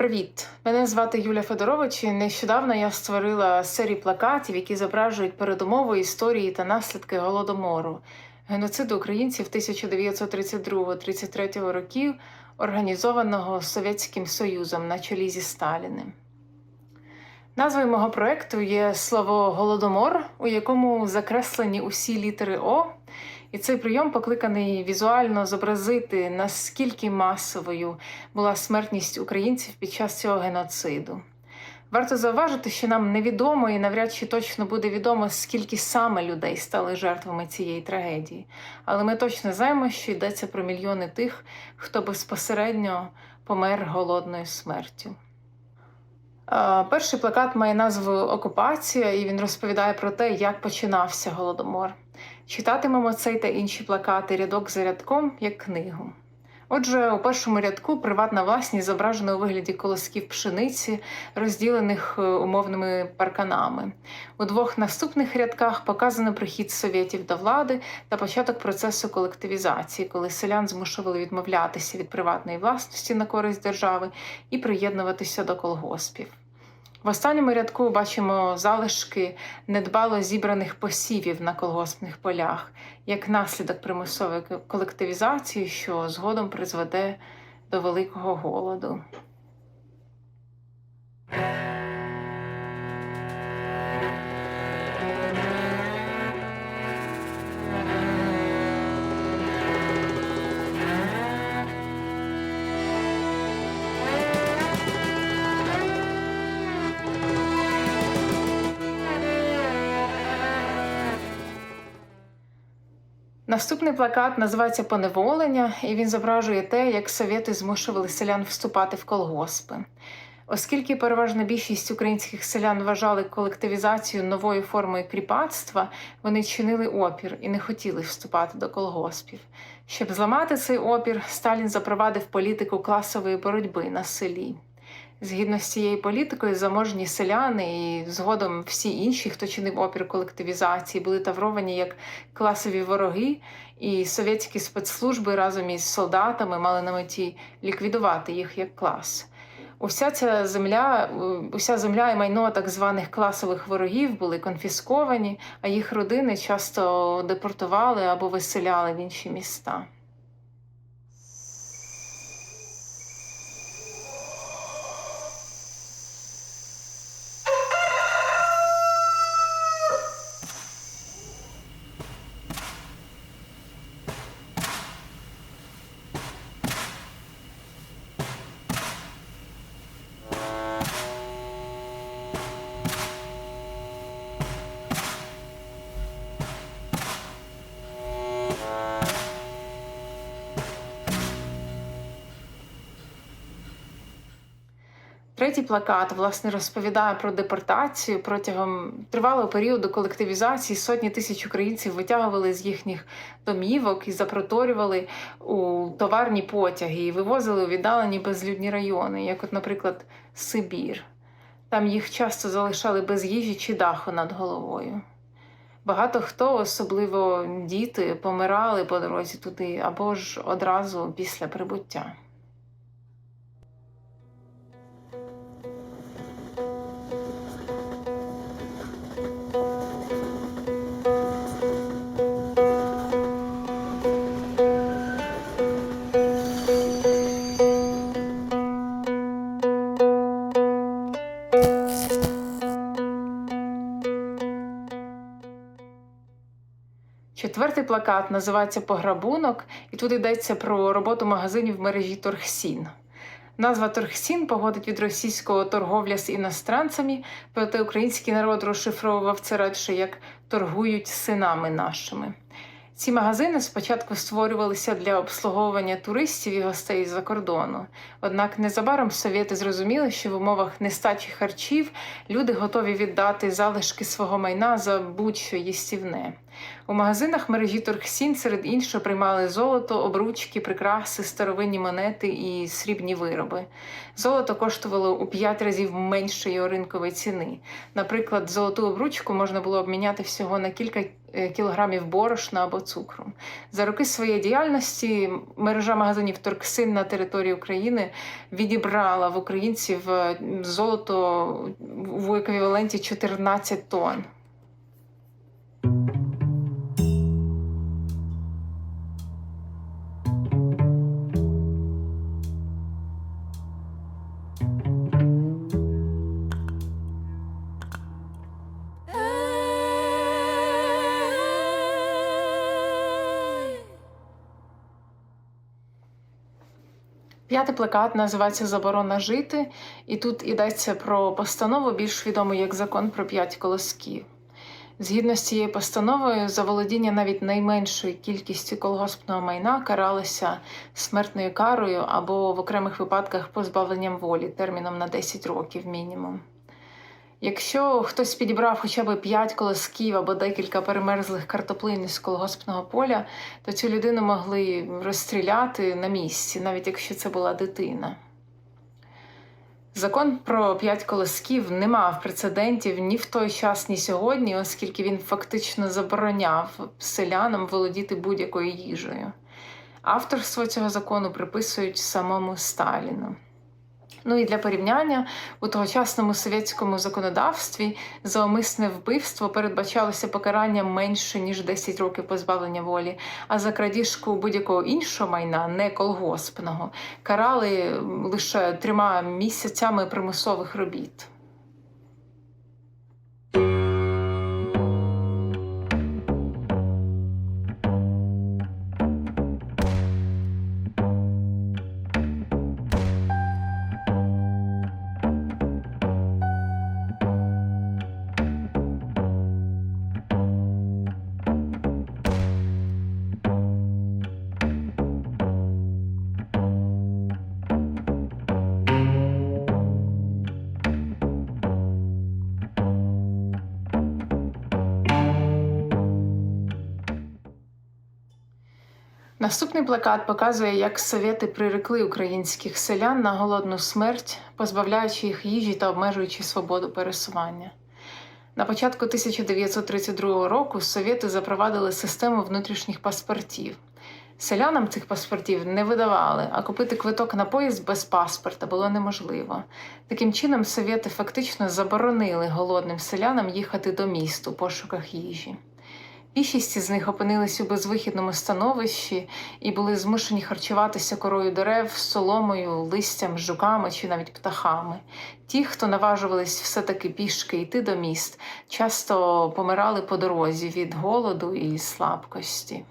Привіт! Мене звати Юля Федорович. і Нещодавно я створила серію плакатів, які зображують передумови історії та наслідки голодомору, геноциду українців 1932-33 років, організованого Совєтським Союзом на чолі зі Сталіним. Назвою мого проекту є слово голодомор, у якому закреслені усі літери О. І цей прийом покликаний візуально зобразити, наскільки масовою була смертність українців під час цього геноциду. Варто зауважити, що нам невідомо і навряд чи точно буде відомо, скільки саме людей стали жертвами цієї трагедії. Але ми точно знаємо, що йдеться про мільйони тих, хто безпосередньо помер голодною смертю. Е, Перший плакат має назву Окупація, і він розповідає про те, як починався голодомор. Читатимемо цей та інші плакати рядок за рядком як книгу. Отже, у першому рядку приватна власність зображена у вигляді колосків пшениці, розділених е, умовними парканами. У двох наступних рядках показано прихід совєтів до влади та початок процесу колективізації, коли селян змушували відмовлятися від приватної власності на користь держави і приєднуватися до колгоспів. В останньому рядку бачимо залишки недбало зібраних посівів на колгоспних полях як наслідок примусової колективізації, що згодом призведе до великого голоду. Наступний плакат називається Поневолення, і він зображує те, як совєти змушували селян вступати в колгоспи. Оскільки переважна більшість українських селян вважали колективізацію новою формою кріпацтва, вони чинили опір і не хотіли вступати до колгоспів. Щоб зламати цей опір, Сталін запровадив політику класової боротьби на селі. Згідно з цією політикою, заможні селяни і згодом всі інші, хто чинив опір колективізації, були тавровані як класові вороги, і совєтські спецслужби разом із солдатами мали на меті ліквідувати їх як клас. Уся ця земля, уся земля і майно так званих класових ворогів були конфісковані, а їх родини часто депортували або виселяли в інші міста. Третій плакат власне розповідає про депортацію протягом тривалого періоду колективізації сотні тисяч українців витягували з їхніх домівок і запроторювали у товарні потяги і вивозили у віддалені безлюдні райони, як, от, наприклад, Сибір. Там їх часто залишали без їжі чи даху над головою. Багато хто, особливо діти, помирали по дорозі туди або ж одразу після прибуття. Четвертий плакат називається Пограбунок, і тут йдеться про роботу магазинів в мережі Торгсін. Назва Торгсін походить від російського торговля з іностранцями, проте український народ розшифровував це радше як торгують синами нашими. Ці магазини спочатку створювалися для обслуговування туристів і гостей з-за кордону. Однак незабаром совєти зрозуміли, що в умовах нестачі харчів люди готові віддати залишки свого майна за будь-що їстівне. У магазинах мережі Торгсін серед іншого приймали золото, обручки, прикраси, старовинні монети і срібні вироби. Золото коштувало у 5 разів меншої ринкової ціни. Наприклад, золоту обручку можна було обміняти всього на кілька е, кілограмів борошна або цукру. За роки своєї діяльності мережа магазинів Торксин на території України відібрала в українців е, золото в еквіваленті 14 тонн. П'ятий плакат називається Заборона жити, і тут йдеться про постанову, більш відому як закон про п'ять колосків. Згідно з цією постановою, за володіння навіть найменшою кількістю колгоспного майна каралося смертною карою або в окремих випадках позбавленням волі терміном на 10 років мінімум. Якщо хтось підібрав хоча б 5 колосків або декілька перемерзлих картоплин з колгоспного поля, то цю людину могли розстріляти на місці, навіть якщо це була дитина. Закон про п'ять колосків не мав прецедентів ні в той час, ні сьогодні, оскільки він фактично забороняв селянам володіти будь-якою їжею. Авторство цього закону приписують самому Сталіну. Ну і для порівняння у тогочасному совєтському законодавстві за умисне вбивство передбачалося покарання менше ніж 10 років позбавлення волі, а за крадіжку будь-якого іншого майна, не колгоспного, карали лише трьома місяцями примусових робіт. Наступний плакат показує, як совєти прирекли українських селян на голодну смерть, позбавляючи їх їжі та обмежуючи свободу пересування. На початку 1932 року совєти запровадили систему внутрішніх паспортів. Селянам цих паспортів не видавали, а купити квиток на поїзд без паспорта було неможливо. Таким чином, совєти фактично заборонили голодним селянам їхати до міст у пошуках їжі. Більшість з них опинились у безвихідному становищі і були змушені харчуватися корою дерев, соломою, листям, жуками чи навіть птахами. Ті, хто наважувались все-таки пішки йти до міст, часто помирали по дорозі від голоду і слабкості.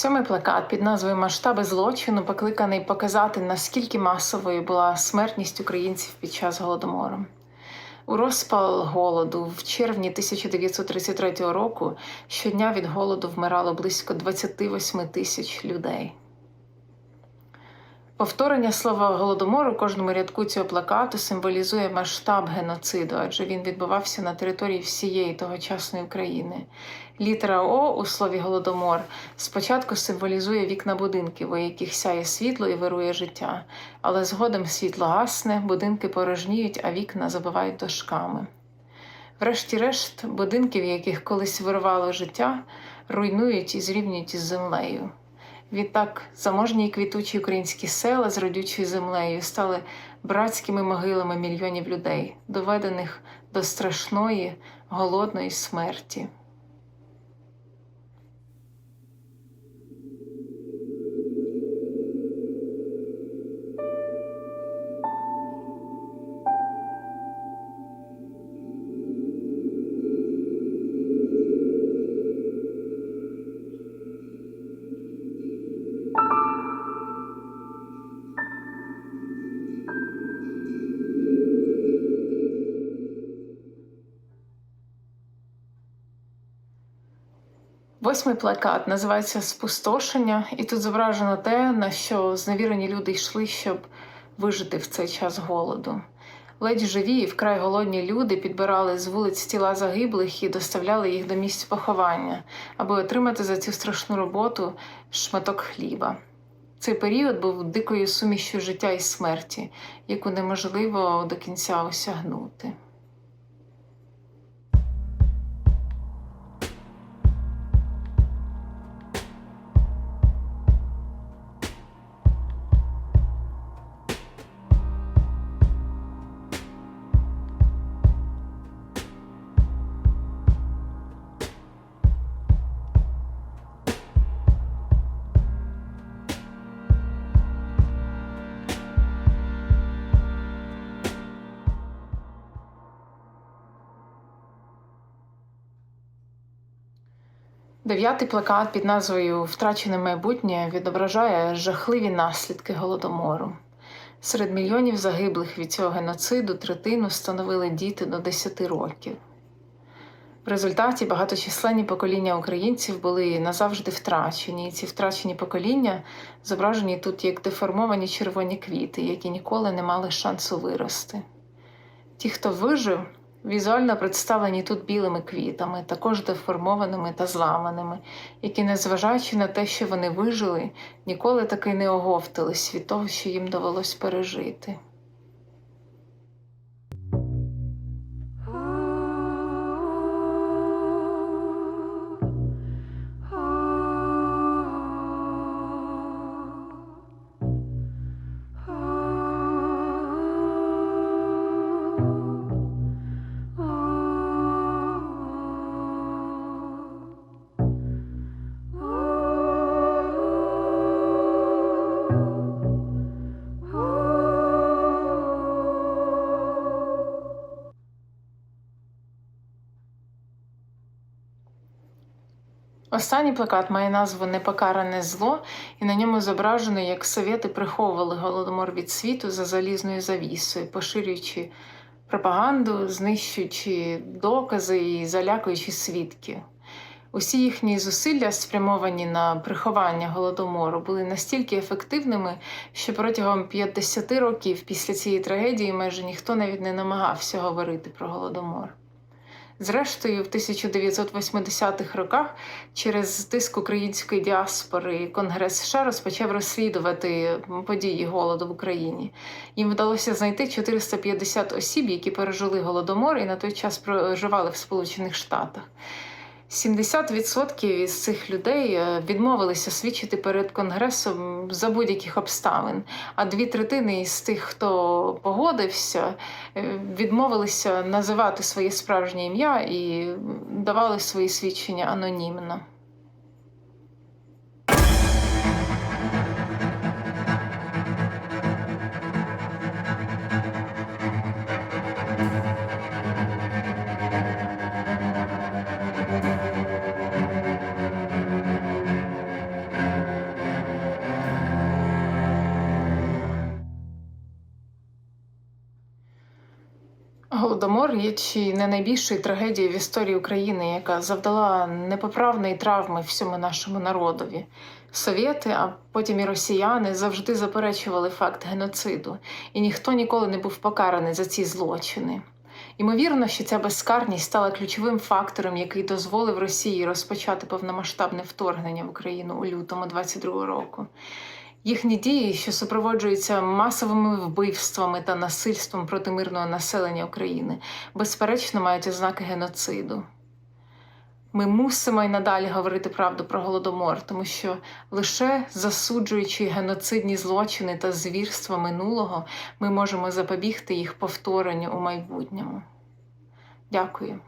Сьомий плакат під назвою Масштаби злочину покликаний показати, наскільки масовою була смертність українців під час голодомору. У розпал голоду в червні 1933 року щодня від голоду вмирало близько 28 тисяч людей. Повторення слова голодомору у кожному рядку цього плакату символізує масштаб геноциду, адже він відбувався на території всієї тогочасної України. Літера О у слові голодомор спочатку символізує вікна будинків, у яких сяє світло і вирує життя, але згодом світло гасне, будинки порожніють, а вікна забивають дошками. Врешті-решт, будинки, в яких колись вирувало життя, руйнують і зрівнюють із землею. Відтак заможні і квітучі українські села з родючою землею стали братськими могилами мільйонів людей, доведених до страшної голодної смерті. Восьмий плакат називається Спустошення, і тут зображено те, на що зневірені люди йшли, щоб вижити в цей час голоду. Ледь живі і вкрай голодні люди підбирали з вулиць тіла загиблих і доставляли їх до місць поховання, аби отримати за цю страшну роботу шматок хліба. Цей період був дикою сумішю життя і смерті, яку неможливо до кінця осягнути. Дев'ятий плакат під назвою Втрачене майбутнє відображає жахливі наслідки голодомору. Серед мільйонів загиблих від цього геноциду третину становили діти до 10 років. В результаті багаточисленні покоління українців були назавжди втрачені, і ці втрачені покоління зображені тут як деформовані червоні квіти, які ніколи не мали шансу вирости. Ті, хто вижив, візуально представлені тут білими квітами, також деформованими та зламаними, які, незважаючи на те, що вони вижили, ніколи таки не оговтались від того, що їм довелось пережити. Останній плакат має назву Непокаране зло, і на ньому зображено, як совєти приховували голодомор від світу за залізною завісою, поширюючи пропаганду, знищуючи докази і залякуючи свідків. Усі їхні зусилля, спрямовані на приховання голодомору, були настільки ефективними, що протягом 50 років після цієї трагедії майже ніхто навіть не намагався говорити про голодомор. Зрештою, в 1980-х роках через тиск української діаспори Конгрес США розпочав розслідувати події голоду в Україні. Їм вдалося знайти 450 осіб, які пережили голодомор і на той час проживали в Сполучених Штатах. 70% із цих людей е, відмовилися свідчити перед конгресом за будь-яких обставин. А дві третини із тих, хто погодився, е, відмовилися називати своє справжнє ім'я і давали свої свідчення анонімно. Голодомор є чи не найбільшою трагедією в історії України, яка завдала непоправної травми всьому нашому народові. Совєти, а потім і росіяни завжди заперечували факт геноциду, і ніхто ніколи не був покараний за ці злочини. Ймовірно, що ця безкарність стала ключовим фактором, який дозволив Росії розпочати повномасштабне вторгнення в Україну у лютому 22 року. Їхні дії, що супроводжуються масовими вбивствами та насильством проти мирного населення України, безперечно мають ознаки геноциду. Ми мусимо й надалі говорити правду про голодомор, тому що лише засуджуючи геноцидні злочини та звірства минулого, ми можемо запобігти їх повторенню у майбутньому. Дякую.